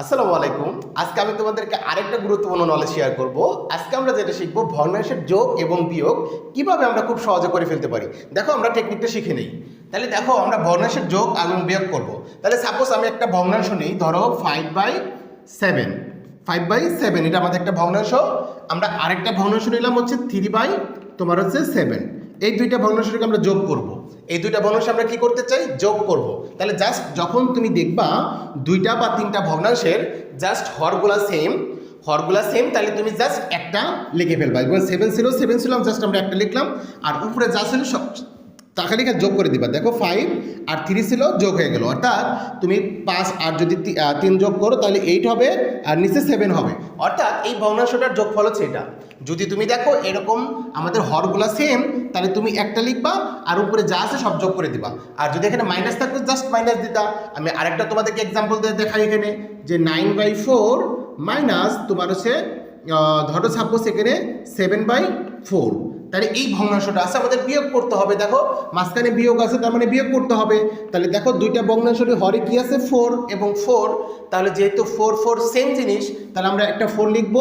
আসসালামু আলাইকুম। আজকে আমি তোমাদেরকে আরেকটা গুরুত্বপূর্ণ নলেজ শেয়ার করব। আজকে আমরা যেটা শিখব, ভগ্নাংশের যোগ এবং বিয়োগ। কীভাবে আমরা খুব সহজে করে ফেলতে পারি? দেখো, আমরা টেকনিকটা শিখে নেই। তাহলে দেখো, আমরা ভগ্নাংশের যোগ এবং বিয়োগ করব। তাহলে সাপোজ আমি একটা ভগ্নাংশ নিই, ধরো five by seven five by seven এটা আমাদের একটা ভগ্নাংশ। আমরা আরেকটা ভগ্নাংশ নিলাম হচ্ছে থ্রি বাই তোমার হচ্ছে সেভেন এই দুইটা ভগ্নাংশটাকে আমরা যোগ করব। এই দুইটা ভগ্নাংশ আমরা কি করতে চাই? যোগ করব। তাহলে জাস্ট যখন তুমি দেখবা, দুইটা বা তিনটা ভগ্নাংশের জাস্ট হরগুলা সেম হরগুলা সেম তাহলে তুমি জাস্ট একটা লিখে ফেলবা। এবং সেভেন ছিল সেভেন ছিল জাস্ট আমরা একটা লিখলাম। আর উপরে যা ছিল সব টাকা লিখে যোগ করে দিবা। দেখো ফাইভ আর থ্রি ছিল যোগ হয়ে গেল। অর্থাৎ তুমি পাঁচ আর যদি তিন যোগ করো, তাহলে এইট হবে আর নিচে সেভেন হবে। অর্থাৎ এই ভগ্নাংশটার যোগফল হচ্ছে এটা। যদি তুমি দেখো এরকম আমাদের হরগুলা সেম তাহলে তুমি একটা লিখবা আর উপরে যা আছে সব যোগ করে দিবা। আর যদি এখানে মাইনাস থাকতো জাস্ট মাইনাস দিতা। আমি আরেকটা তোমাদেরকে এক্সাম্পল দিয়ে দেখাই এখানে, যে নাইন বাই ফোর মাইনাস তোমার হচ্ছে ধরো সাপোজ এখানে সেভেন বাই ফোর তাহলে এই ভগ্নাংশটা আছে, আমাদের বিয়োগ করতে হবে, দেখো। মাঝখানে বিয়োগ আছে, তার মানে বিয়োগ করতে হবে। তাহলে দেখো, দুইটা ভগ্নাংশের হরে কি আছে? ফোর এবং ফোর তাহলে যেহেতু ফোর ফোর সেম জিনিস, তাহলে আমরা একটা ফোর লিখব,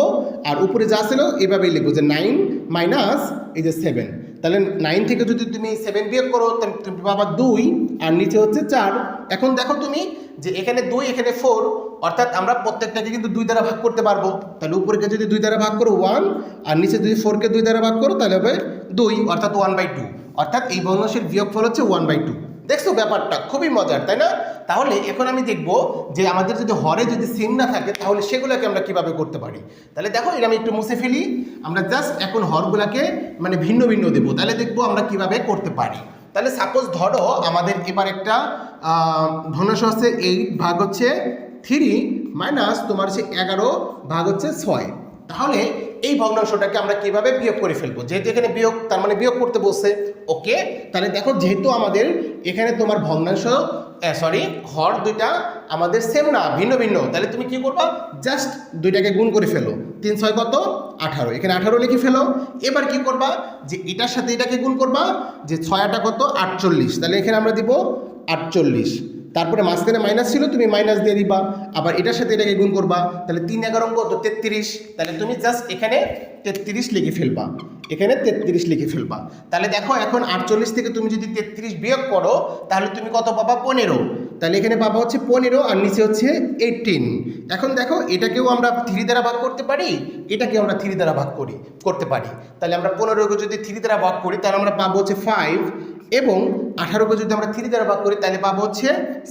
আর উপরে যা ছিল এভাবেই লিখব যে নাইন মাইনাস এই যে সেভেন তাহলে নাইন থেকে যদি তুমি সেভেন বিয়োগ করো, তাহলে তুমি পাবা দুই, আর নিচে হচ্ছে চার। এখন দেখো তুমি যে এখানে দুই, এখানে ফোর অর্থাৎ আমরা প্রত্যেকটাকে কিন্তু দুই দ্বারা ভাগ করতে পারব। তাহলে উপরকে যদি দুই দ্বারা ভাগ করো ওয়ান আর নিচে যদি ফোরকে দুই দ্বারা ভাগ করো, তাহলে হবে দুই, অর্থাৎ ওয়ান বাই টু অর্থাৎ এই ভগ্নাংশের বিয়োগফল হচ্ছে ওয়ান বাই টু দেখছ ব্যাপারটা? খুবই মজার, তাই না? তাহলে এখন আমি দেখব যে আমাদের যদি হরে যদি সিম না থাকে, তাহলে সেগুলোকে আমরা কীভাবে করতে পারি? তাহলে দেখো, এটা আমি একটু মুছে ফেলি। আমরা জাস্ট এখন হরগুলাকে মানে ভিন্ন ভিন্ন দেবো। তাহলে দেখব আমরা কীভাবে করতে পারি। তাহলে সাপোজ ধরো আমাদের এবার একটা ভগ্নাংশ হচ্ছে এইট ভাগ হচ্ছে থ্রি মাইনাস তোমার হচ্ছে এগারো ভাগ হচ্ছে ছয়। তাহলে এই ভগ্নাংশটাকে আমরা কীভাবে বিয়োগ করে ফেলব? যেহেতু এখানে বিয়োগ, তার মানে বিয়োগ করতে বসছে ওকে, তাহলে দেখো যেহেতু আমাদের এখানে তোমার ভগ্নাংশ সরি হর দুইটা আমাদের সেম না, ভিন্ন ভিন্ন। তাহলে তুমি কি করবা? জাস্ট দুইটাকে গুণ করে ফেলো। তিন, ছয় কত? আঠারো। এখানে আঠারো লিখে ফেলো। এবার কি করবা? যে এটার সাথে এটাকে গুণ করবা, যে ছয়টা কত? আটচল্লিশ। তাহলে এখানে আমরা দিব আটচল্লিশ। তারপরে মাঝখানে মাইনাস ছিল, তুমি মাইনাস দিয়ে দিবা। আবার এটার সাথে এটাকে গুণ করবা। তাহলে তিন এগারো কত তেত্রিশ। তাহলে তুমি জাস্ট এখানে তেত্রিশ লিখে ফেলবা। এখানে তেত্রিশ লিখে ফেলবা। তাহলে দেখো এখন আটচল্লিশ থেকে তুমি যদি তেত্রিশ বিয়োগ করো, তাহলে তুমি কত পাবা? পনেরো। তাহলে এখানে পাবা হচ্ছে পনেরো আর নিচে হচ্ছে এইটিন এখন দেখো এটাকেও আমরা থ্রি দ্বারা ভাগ করতে পারি, এটাকে আমরা থ্রি দ্বারা ভাগ করি, করতে পারি। তাহলে আমরা পনেরোকে যদি থ্রি দ্বারা ভাগ করি, তাহলে আমরা পাবো হচ্ছে ফাইভ এবং আঠারোকে যদি আমরা থ্রি দ্বারা ভাগ করি, তাহলে পাবো হচ্ছে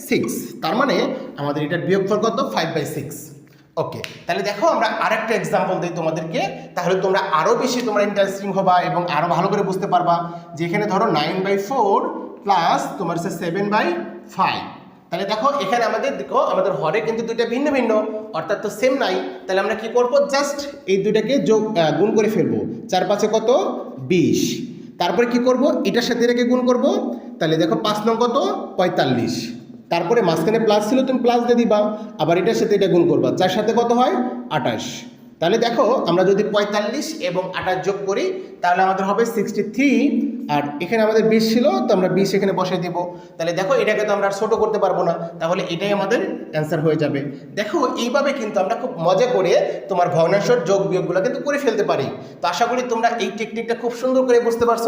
সিক্স তার মানে আমাদের এটার বিয়োগফল কত? ফাইভ বাই সিক্স ওকে তাহলে দেখো আমরা আরেকটা এক্সাম্পল দিই তোমাদেরকে। তাহলে তোমরা আরও বেশি তোমরা ইন্টারেস্টিং হবা এবং আরও ভালো করে বুঝতে পারবা যে এখানে ধরো নাইন বাই ফোর প্লাস তোমার হচ্ছে সেভেন বাই ফাইভ তাহলে দেখো এখানে আমাদের, দেখো আমাদের হরে কিন্তু দুইটা ভিন্ন ভিন্ন, অর্থাৎ তো সেম নাই। তাহলে আমরা কি করব? জাস্ট এই দুইটাকে যোগ গুণ করে ফেলব। চার পাঁচে কত? বিশ। তারপরে কি করব? এটার সাথে এটাকে গুণ করব। তাহলে দেখো পাঁচ নং কত? পঁয়তাল্লিশ। তারপরে মাঝখানে প্লাস ছিল, তুমি প্লাস দিয়ে দিবা। আবার এটার সাথে এটা গুণ করবা। চার সাথে কত হয়? আঠাশ। তাহলে দেখো, আমরা যদি পঁয়তাল্লিশ এবং আঠাশ যোগ করি, তাহলে আমাদের হবে সিক্সটি থ্রি আর এখানে আমাদের বিশ ছিল, তো আমরা বিশ এখানে বসে দিব। তাহলে দেখো, এটাকে তো আমরা ছোটো করতে পারব না। তাহলে এটাই আমাদের অ্যান্সার হয়ে যাবে। দেখো, এইভাবে কিন্তু আমরা খুব মজা করে তোমার ভগ্নাংশর যোগ বিয়োগগুলো কিন্তু করে ফেলতে পারি। তো আশা করি তোমরা এই টেকনিকটা খুব সুন্দর করে বুঝতে পারছ।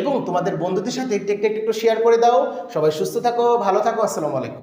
এবং তোমাদের বন্ধুদের সাথে এই টেকনিকটা একটু শেয়ার করে দাও। সবাই সুস্থ থাকো, ভালো থাকো, আসসালামু আলাইকুম।